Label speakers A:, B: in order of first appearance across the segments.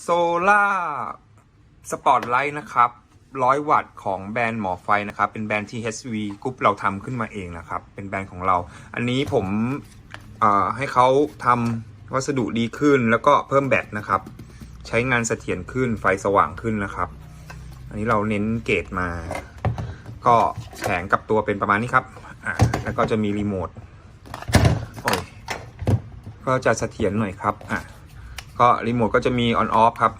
A: โซล่าสปอตไลท์นะครับร้อยวัตต์ของแบรนด์หมอไฟนะครับ เป็นแบรนด์ THV กรุ๊ปเราทำขึ้นมาเองนะครับ เป็นแบรนด์ของเรา อันนี้ผมเอ่อให้เขาทำวัสดุดีขึ้นแล้วก็เพิ่มแบตนะครับ ใช้งานเสถียรขึ้นไฟสว่างขึ้นนะครับ อันนี้เราเน้นเกรดมา ก็แผงกับตัวเป็นประมาณนี้ครับอ่าแล้วก็จะมีรีโมทโอ้ยก็จะเสถียรหน่อยครับอะ ก็รีโมทก็จะมีออนออฟครับ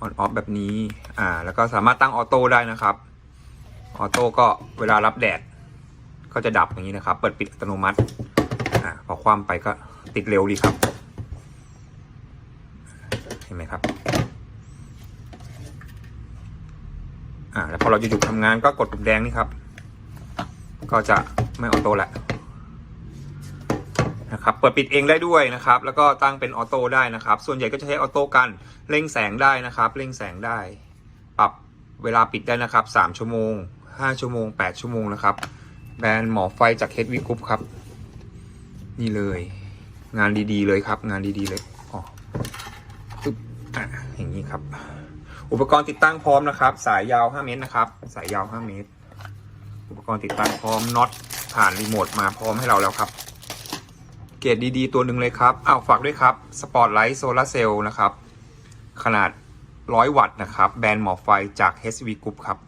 A: ออนออฟแบบนี้ อ่า แล้วก็สามารถตั้งออโต้ได้นะครับ ออโต้ก็เวลารับแดด ก็จะดับอย่างนี้นะครับ เปิดปิดอัตโนมัติ อ่า พอคว่ำไปก็ติดเร็วดีครับ เห็นไหมครับ อ่า แล้วพอเราจะหยุดทำงานก็กดปุ่มแดงนี่ครับ ก็จะไม่ออโต้แหละ นะครับเปิดปิดเองได้ด้วยนะครับ แล้วก็ตั้งเป็นออโต้ได้นะครับ ส่วนใหญ่ก็จะใช้ออโต้กันเร่งแสงได้นะครับ เร่งแสงได้ ปรับเวลาปิดได้นะครับ 3 ชั่วโมง 5 ชั่วโมง 8 ชั่วโมงนะครับ แบรนด์หมอไฟจากเฮดวิกรุ๊ปครับ นี่เลย งานดีๆเลยครับ งานดีๆเลยอ๋อปึ๊บอะอย่างนี้ครับ อุปกรณ์ติดตั้งพร้อมนะครับ สายยาว 5 เมตรนะครับ สายยาว 5 เมตร อุปกรณ์ติดตั้งพร้อมน็อตผ่านรีโมทมาพร้อมให้เราแล้วครับ เกรดดีๆ ตัวหนึ่งเลยครับอ้าวฝากด้วยครับสปอตไลท์โซลาเซลล์นะครับ ขนาด 100 วัตต์นะครับ แบรนด์หมอไฟจาก HV Group ครับ